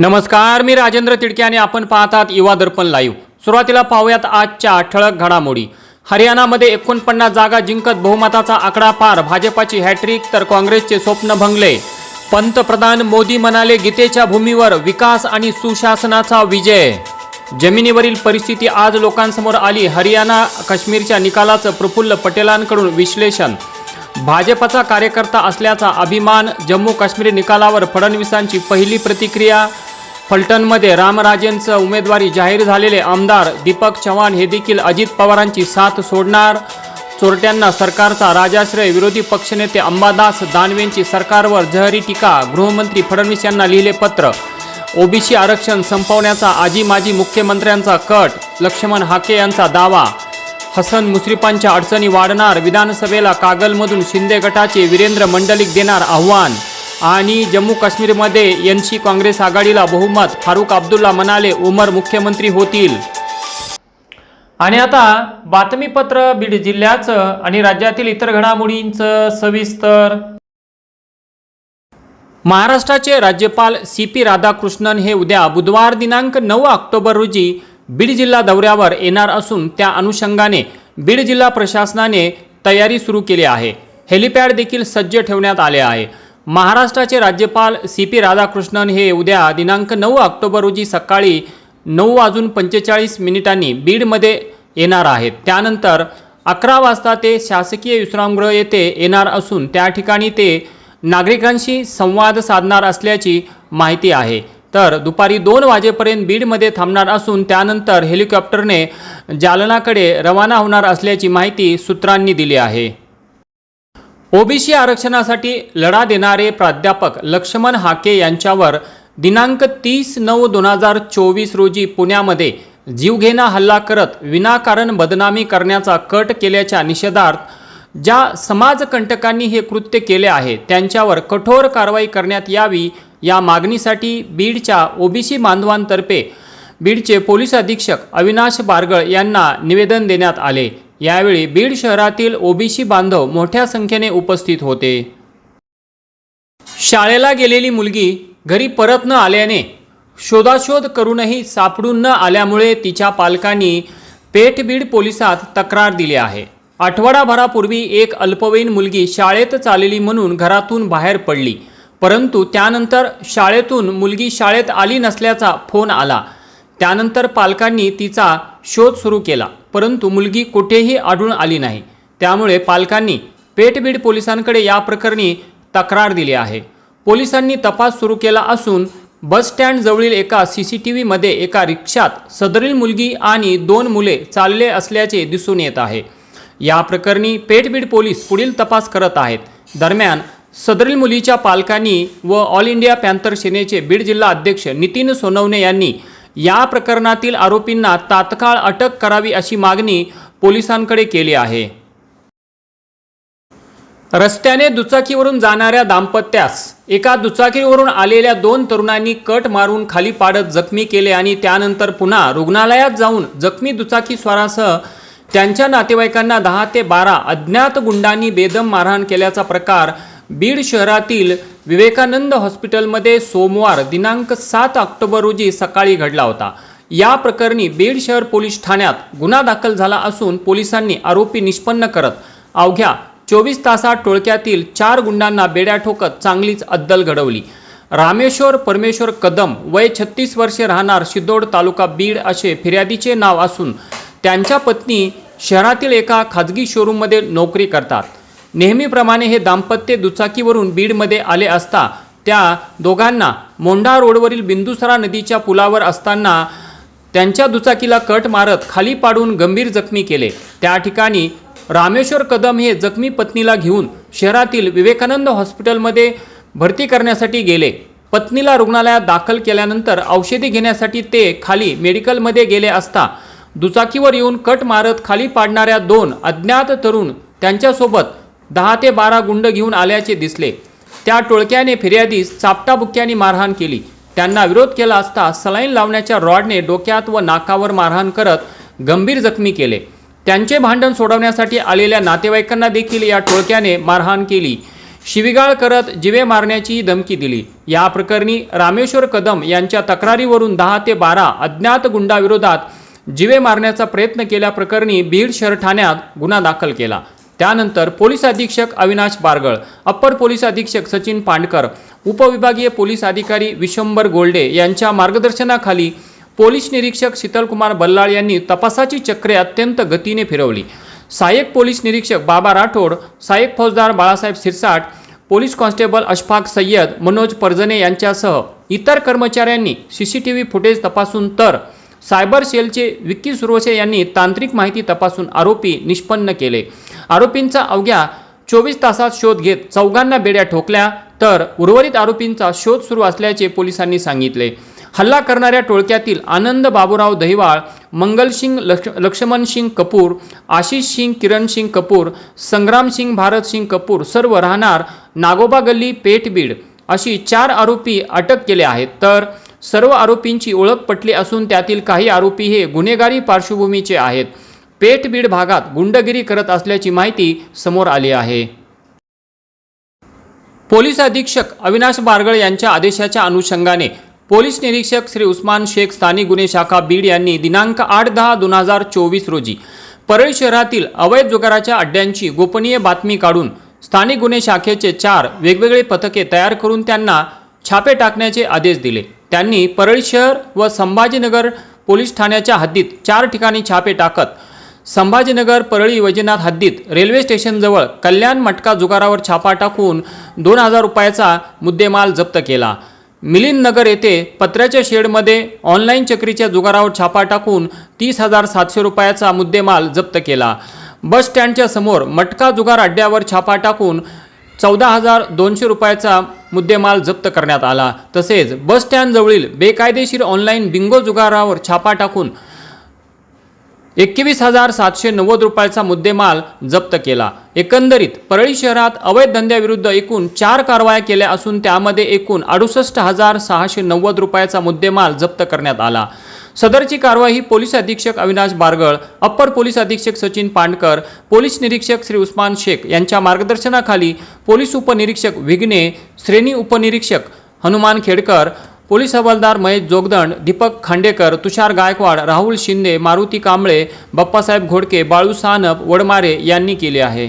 नमस्कार मी राजेंद्र तिडके आणि आपण पाहतात युवा दर्पण लाईव्ह सुरुवातीला पाहूयात आजच्या ठळक घडामोडी. हरियाणामध्ये एकोणपन्नास जागा जिंकत बहुमताचा आकडा पार. भाजपाची हॅट्रिक तर काँग्रेसचे स्वप्न भंगले. पंतप्रधान मोदी म्हणाले गीतेच्या भूमीवर विकास आणि सुशासनाचा विजय. जमिनीवरील परिस्थिती आज लोकांसमोर आली. हरियाणा काश्मीरच्या निकालाचं प्रफुल्ल पटेलांकडून विश्लेषण. भाजपचा कार्यकर्ता असल्याचा अभिमान. जम्मू काश्मीर निकालावर फडणवीसांची पहिली प्रतिक्रिया फलटणमध्ये रामराजेंचं उमेदवारी जाहीर झालेले आमदार दीपक चव्हाण हे देखील अजित पवारांची साथ सोडणार. चोरट्यांना सरकारचा राजाश्रय विरोधी पक्षनेते अंबादास दानवेंची सरकारवर जहरी टीका गृहमंत्री फडणवीस यांना लिहिले पत्र. ओबीसी आरक्षण संपवण्याचा आजी माजी मुख्यमंत्र्यांचा कट लक्ष्मण हाके यांचा दावा. हसन मुश्रीफांच्या अडचणी वाढणार विधानसभेला कागलमधून शिंदे गटाचे वीरेंद्र मंडलिक देणार आव्हान. आणि जम्मू काश्मीरमध्ये यांची काँग्रेस आघाडीला बहुमत. फारुख अब्दुल्ला म्हणाले उमर मुख्यमंत्री होतील. आणि आता बातमीपत्र बीड जिल्ह्याचं आणि राज्यातील इतर घडामोडींचं सविस्तर. महाराष्ट्राचे राज्यपाल सी पी राधाकृष्णन हे उद्या बुधवार दिनांक नऊ ऑक्टोबर रोजी बीड जिल्हा दौऱ्यावर येणार असून त्या अनुषंगाने बीड जिल्हा प्रशासनाने तयारी सुरू केली आहे. हेलिपॅड देखील सज्ज ठेवण्यात आले आहे. महाराष्ट्राचे राज्यपाल सी पी राधाकृष्णन हे उद्या दिनांक नऊ ऑक्टोबर रोजी सकाळी नऊ वाजून पंचेचाळीस मिनिटांनी बीडमध्ये येणार आहेत. त्यानंतर अकरा वाजता ते शासकीय विश्रामगृह येथे येणार असून त्या ठिकाणी ते नागरिकांशी संवाद साधणार असल्याची माहिती आहे. तर दुपारी दोन वाजेपर्यंत बीडमध्ये थांबणार असून त्यानंतर हेलिकॉप्टरने जालनाकडे रवाना होणार असल्याची माहिती सूत्रांनी दिली आहे. ओबीसी आरक्षणासाठी लढा देणारे प्राध्यापक लक्ष्मण हाके यांच्यावर दिनांक तीस नऊ दोन हजार चोवीस रोजी पुण्यामध्ये जीवघेणा हल्ला करत विनाकारण बदनामी करण्याचा कट केल्याच्या निषेधार्थ ज्या समाजकंटकांनी हे कृत्य केले आहे त्यांच्यावर कठोर कारवाई करण्यात यावी या मागणीसाठी बीडच्या ओबीसी बांधवांतर्फे बीडचे पोलीस अधीक्षक अविनाश बारगळ यांना निवेदन देण्यात आले. यावेळी बीड शहरातील ओबीसी बांधव मोठ्या संख्येने उपस्थित होते. शाळेला गेलेली मुलगी घरी परत न आल्याने शोधाशोध करूनही सापडून न आल्यामुळे तिच्या पालकांनी पेठबीड पोलिसात तक्रार दिली आहे. आठवडाभरापूर्वी एक अल्पवयीन मुलगी शाळेत चालली म्हणून घरातून बाहेर पडली. परंतु त्यानंतर शाळेतून मुलगी शाळेत आली नसल्याचा फोन आला. त्यानंतर पालकांनी तिचा शोध सुरू केला. परंतु मुलगी कुठेही आढळून आली नाही. त्यामुळे पालकांनी पेठबीड पोलिसांकडे या प्रकरणी तक्रार दिली आहे. पोलिसांनी तपास सुरू केला असून बस स्टँडजवळील एका सी सी टी व्हीमध्ये एका रिक्षात सदरील मुलगी आणि दोन मुले चालले असल्याचे दिसून येत आहे. या प्रकरणी पेठबीड पोलीस पुढील तपास करत आहेत. दरम्यान सदरील मुलीच्या पालकांनी व ऑल इंडिया पॅन्थर सेनेचे बीड जिल्हा अध्यक्ष नितीन सोनवणे यांनी या प्रकरणातील आरोपींना तात्काळ अटक करावी अशी मागणी पोलिसांकडे केली आहे. रस्त्याने दुचाकीवरून जाणाऱ्या दाम्पत्यास एका दुचाकीवरून आलेल्या दोन तरुणांनी कट मारून खाली पाडत जखमी केले आणि त्यानंतर पुन्हा रुग्णालयात जाऊन जखमी दुचाकी स्वारासह त्यांच्या नातेवाईकांना दहा ते बारा अज्ञात गुंडांनी बेदम मारहाण केल्याचा प्रकार बीड शहरातील विवेकानंद हॉस्पिटलमध्ये सोमवार दिनांक सात ऑक्टोबर रोजी सकाळी घडला होता. या प्रकरणी बीड शहर पोलीस ठाण्यात गुन्हा दाखल झाला असून पोलिसांनी आरोपी निष्पन्न करत अवघ्या चोवीस तासात टोळक्यातील चार गुंडांना बेड्या ठोकत चांगलीच अद्दल घडवली. रामेश्वर परमेश्वर कदम वय छत्तीस वर्षे राहणार शिदोड तालुका बीड असे फिर्यादीचे नाव असून त्यांच्या पत्नी शहरातील एका खाजगी शोरूममध्ये नोकरी करतात. नेहमीप्रमाणे हे दाम्पत्य दुचाकीवरून बीडमध्ये आले असता त्या दोघांना मोंढा रोडवरील बिंदुसरा नदीच्या पुलावर असताना त्यांच्या दुचाकीला कट मारत खाली पाडून गंभीर जखमी केले. त्या ठिकाणी रामेश्वर कदम हे जखमी पत्नीला घेऊन शहरातील विवेकानंद हॉस्पिटलमध्ये भरती करण्यासाठी गेले. पत्नीला रुग्णालयात दाखल केल्यानंतर औषधी घेण्यासाठी ते खाली मेडिकलमध्ये गेले असता दुचाकीवर येऊन कट मारत खाली पाडणाऱ्या दोन अज्ञात तरुण त्यांच्यासोबत दहा ते बारा गुंड घेऊन आल्याचे दिसले. त्या टोळक्याने फिर्यादीस चापटाबुक्क्याने मारहाण केली. त्यांना विरोध केला असता सलाईन लावण्याच्या रॉडने डोक्यात व नाकावर मारहाण करत गंभीर जखमी केले. त्यांचे भांडण सोडवण्यासाठी आलेल्या नातेवाईकांना देखील या टोळक्याने मारहाण केली. शिविगाळ करत जिवे मारण्याचीही धमकी दिली. या प्रकरणी रामेश्वर कदम यांच्या तक्रारीवरून दहा ते बारा अज्ञात गुंडाविरोधात जिवे मारण्याचा प्रयत्न केल्याप्रकरणी बीड शहर ठाण्यात गुन्हा दाखल केला. त्यानंतर पोलीस अधीक्षक अविनाश बारगळ अप्पर पोलीस अधीक्षक सचिन पांडकर उपविभागीय पोलीस अधिकारी विशंबर गोल्डे यांच्या मार्गदर्शनाखाली पोलीस निरीक्षक शीतलकुमार बल्लाळ यांनी तपासाची चक्रे अत्यंत गतीने फिरवली. सहाय्यक पोलीस निरीक्षक बाबा राठोड सहाय्यक फौजदार बाळासाहेब सिरसाट पोलीस कॉन्स्टेबल अशफाक सय्यद मनोज परजने यांच्यासह इतर कर्मचाऱ्यांनी C C T V footage तपासून तर सायबर सेलचे विक्की सुरवसे यांनी तांत्रिक माहिती तपासून आरोपी निष्पन्न केले. आरोपींचा अवघ्या चोवीस तासात शोध घेत चौघांना बेड्या ठोकल्या तर उर्वरित आरोपींचा शोध सुरू असल्याचे पोलिसांनी सांगितले. हल्ला करणाऱ्या टोळक्यातील आनंद बाबूराव दहिवाळ मंगलसिंग लक्ष लक्ष्मणसिंग कपूर आशिष सिंग किरण सिंग कपूर संग्राम सिंग भारत सिंग कपूर सर्व राहणार नागोबा गल्ली पेठबीड अशी चार आरोपी अटक केले आहेत. तर सर्व आरोपींची ओळख पटली असून त्यातील काही आरोपी हे गुन्हेगारी पार्श्वभूमीचे आहेत. पेठबीड भागात गुंडगिरी करत असल्याची माहिती समोर आली आहे. पोलीस अधीक्षक अविनाश बारगळ यांच्या आदेशाच्या अनुषंगाने पोलीस निरीक्षक श्री उस्मान शेख स्थानिक गुन्हे शाखा बीड यांनी दिनांक आठ दहा दोन हजार चोवीस रोजी परळी शहरातील अवैध जुगाराच्या अड्ड्यांची गोपनीय बातमी काढून स्थानिक गुन्हे शाखेचे चार वेगवेगळे पथके तयार करून त्यांना छापे टाकण्याचे आदेश दिले. त्यांनी परळी शहर व संभाजीनगर पोलीस ठाण्याच्या हद्दीत चार ठिकाणी छापे टाकत संभाजीनगर परळी वैजनाथ हद्दीत रेल्वे स्टेशनजवळ कल्याण मटका जुगारावर छापा टाकून दोन हजार रुपयाचा मुद्देमाल जप्त केला. मिलिंद नगर येथे पत्र्याच्या शेडमध्ये ऑनलाईन चक्रीच्या जुगारावर छापा टाकून तीस हजार सातशे रुपयाचा मुद्देमाल जप्त केला. बस स्टँडच्या समोर मटका जुगार अड्ड्यावर छापा टाकून चौदा हजार दोनशे रुपयाचा मुद्देमाल जप्त करण्यात आला. तसेच बस स्टँडजवळील बेकायदेशीर ऑनलाईन बिंगो जुगारावर छापा टाकून एकवीस हजार सातशे नव्वद रुपयाचा मुद्देमाल जप्त केला. एकंदरीत परळी शहरात अवैध धंद्याविरुद्ध एकूण चार कारवाया केल्या असून त्यामध्ये एकूण अडुसष्ट हजार सहाशे नव्वद रुपयाचा मुद्देमाल जप्त करण्यात आला. सदरची कारवाई पोलीस अधीक्षक अविनाश बारगळ अप्पर पोलीस अधीक्षक सचिन पांडकर पोलीस निरीक्षक श्री उस्मान शेख यांच्या मार्गदर्शनाखाली पोलीस उपनिरीक्षक विघ्ने श्रेणी उपनिरीक्षक हनुमान खेडकर पोलीस हवालदार महेश जोगदंड दीपक खांडेकर तुषार गायकवाड राहुल शिंदे मारुती कांबळे बाप्पासाहेब घोडके बाळू सानप वडमारे यांनी केले आहे.